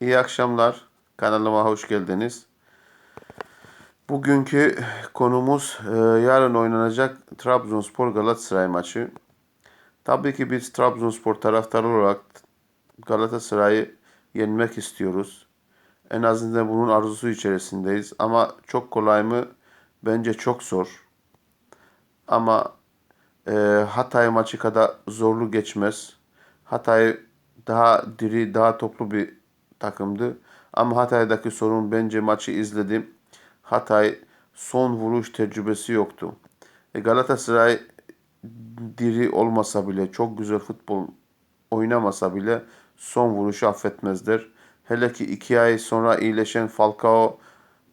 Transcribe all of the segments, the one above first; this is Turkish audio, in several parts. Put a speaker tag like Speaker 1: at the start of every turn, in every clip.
Speaker 1: İyi akşamlar. Kanalıma hoş geldiniz. Bugünkü konumuz e, yarın oynanacak Trabzonspor Galatasaray maçı. Tabii ki biz Trabzonspor taraftarı olarak Galatasaray'ı yenmek istiyoruz. En azından bunun arzusu içerisindeyiz. Ama çok kolay mı? Bence çok zor. Ama e, Hatay maçı kadar zorlu geçmez. Hatay daha diri, daha toplu bir takımdı. Ama Hatay'daki sorun bence maçı izledim. Hatay son vuruş tecrübesi yoktu. E, Galatasaray diri olmasa bile, çok güzel futbol oynamasa bile son vuruşu affetmezler. Hele ki iki ay sonra iyileşen Falcao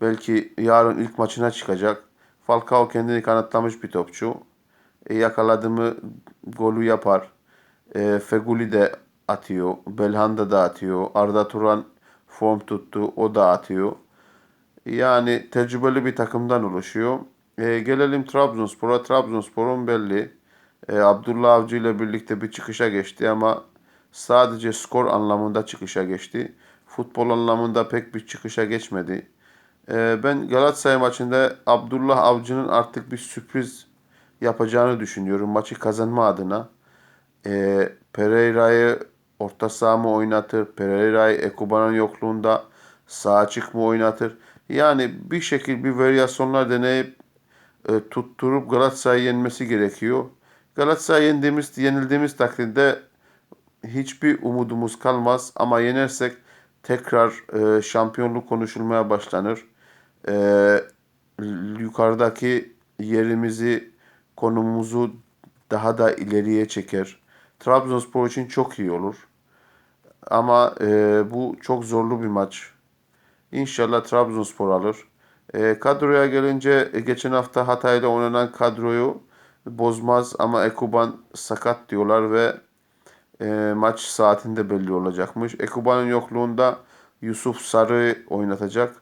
Speaker 1: belki yarın ilk maçına çıkacak. Falcao kendini kanıtlamış bir topçu. E, yakaladı golü yapar. E, Feguli de atıyor. Belhanda da atıyor. Arda Turan form tuttu. O da atıyor. Yani tecrübeli bir takımdan oluşuyor. E, gelelim Trabzonspor'a. Trabzonspor'un belli. E, Abdullah Avcı ile birlikte bir çıkışa geçti ama sadece skor anlamında çıkışa geçti. Futbol anlamında pek bir çıkışa geçmedi. E, ben Galatasaray maçında Abdullah Avcı'nın artık bir sürpriz yapacağını düşünüyorum maçı kazanma adına. E, Pereira'yı orta saha mı oynatır? Pereira'yı Ekuban'ın yokluğunda sağ açık mı oynatır? Yani bir şekil bir varyasyonlar deneyip e, tutturup Galatasaray'ı yenmesi gerekiyor. Galatasaray yendiğimiz, yenildiğimiz takdirde hiçbir umudumuz kalmaz ama yenersek tekrar e, şampiyonluk konuşulmaya başlanır. E, yukarıdaki yerimizi, konumumuzu daha da ileriye çeker. Trabzonspor için çok iyi olur. Ama e, bu çok zorlu bir maç. İnşallah Trabzonspor alır. E, kadroya gelince e, geçen hafta Hatay'da oynanan kadroyu bozmaz ama Ekuban sakat diyorlar ve e, maç saatinde belli olacakmış. Ekuban'ın yokluğunda Yusuf Sarı oynatacak.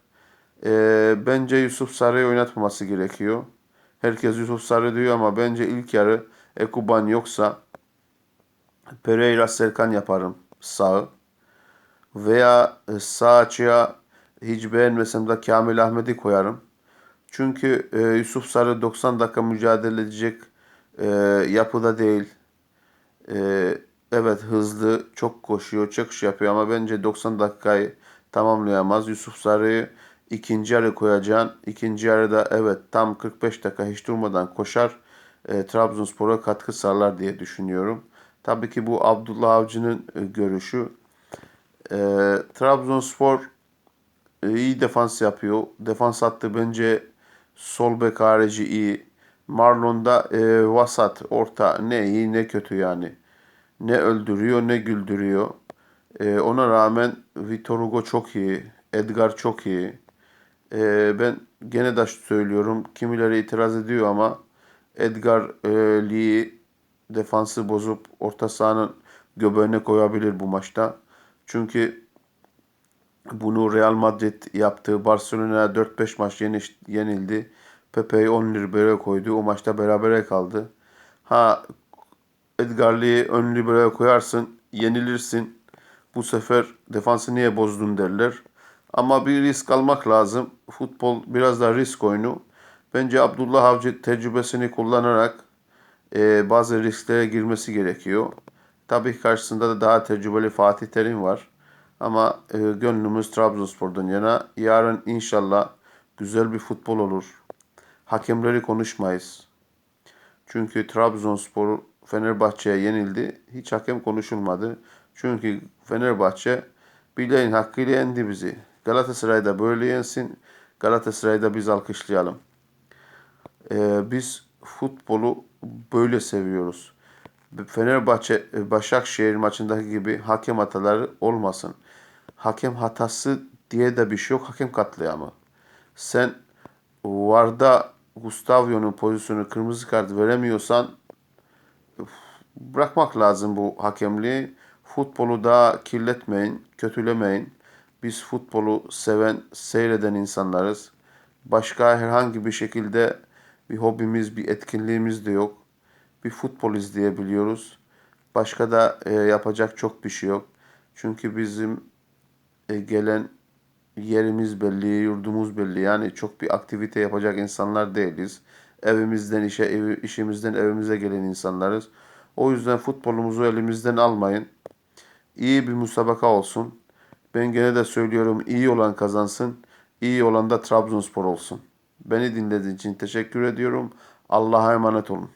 Speaker 1: E, bence Yusuf Sarı'yı oynatmaması gerekiyor. Herkes Yusuf Sarı diyor ama bence ilk yarı Ekuban yoksa Pereira Serkan yaparım sağ veya e, sağ açığa hiç beğenmesem de Kamil Ahmet'i koyarım. Çünkü e, Yusuf Sarı 90 dakika mücadele edecek e, yapıda değil. E, evet hızlı, çok koşuyor, şey yapıyor ama bence 90 dakikayı tamamlayamaz. Yusuf Sarı'yı ikinci yarı koyacaksın. İkinci yarıda evet tam 45 dakika hiç durmadan koşar. E, Trabzonspor'a katkı sağlar diye düşünüyorum. Tabii ki bu Abdullah Avcı'nın e, görüşü. E, Trabzonspor e, iyi defans yapıyor. Defans hattı bence sol bek harici iyi. Marlon'da e, vasat, orta ne iyi ne kötü yani. Ne öldürüyor ne güldürüyor. E, ona rağmen Vitor Hugo çok iyi. Edgar çok iyi. E, ben gene de söylüyorum. Kimileri itiraz ediyor ama Edgar e, Lee defansı bozup orta sahanın göbeğine koyabilir bu maçta. Çünkü bunu Real Madrid yaptı. Barcelona 4-5 maç yenildi. Pepe'yi 10 libero koydu. O maçta berabere kaldı. Ha Edgar ön liberoya koyarsın. Yenilirsin. Bu sefer defansı niye bozdun derler. Ama bir risk almak lazım. Futbol biraz da risk oyunu. Bence Abdullah Avcı tecrübesini kullanarak e, bazı risklere girmesi gerekiyor. Tabii karşısında da daha tecrübeli Fatih Terim var. Ama e, gönlümüz Trabzonspor'dan yana. Yarın inşallah güzel bir futbol olur. Hakemleri konuşmayız. Çünkü Trabzonspor Fenerbahçe'ye yenildi. Hiç hakem konuşulmadı. Çünkü Fenerbahçe bileğin hakkıyla yendi bizi. Galatasaray'da böyle yensin. Galatasaray'da biz alkışlayalım. Ee, biz futbolu böyle seviyoruz. Fenerbahçe Başakşehir maçındaki gibi hakem hataları olmasın. Hakem hatası diye de bir şey yok. Hakem katliamı. Sen Varda Gustavio'nun pozisyonu kırmızı kart veremiyorsan bırakmak lazım bu hakemliği. Futbolu da kirletmeyin, kötülemeyin. Biz futbolu seven, seyreden insanlarız. Başka herhangi bir şekilde bir hobimiz, bir etkinliğimiz de yok. Bir futbol izleyebiliyoruz. Başka da e, yapacak çok bir şey yok. Çünkü bizim e, gelen yerimiz belli, yurdumuz belli. Yani çok bir aktivite yapacak insanlar değiliz. Evimizden işe, evi, işimizden evimize gelen insanlarız. O yüzden futbolumuzu elimizden almayın. İyi bir müsabaka olsun. Ben gene de söylüyorum iyi olan kazansın. İyi olan da Trabzonspor olsun. Beni dinlediğiniz için teşekkür ediyorum. Allah'a emanet olun.